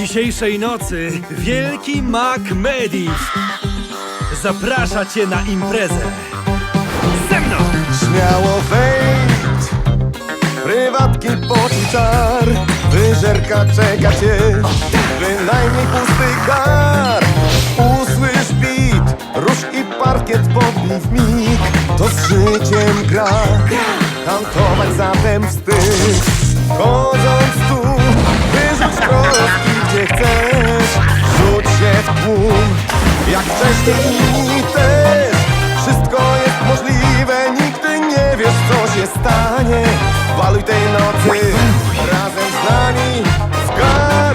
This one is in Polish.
Dzisiejszej nocy wielki Mac Medivh zaprasza cię na imprezę. Ze mną! Śmiało wejdź Prywatki poczuj czar Wyżerka czeka cię Bynajmniej pusty kar Usłysz beat Róż i parkiet podbij w mig To z życiem gra Kantować zatem wstyd w tłum. Jak wcześniej też Wszystko jest możliwe Nigdy nie wiesz co się stanie. Waluj tej nocy Razem z nami W karazanie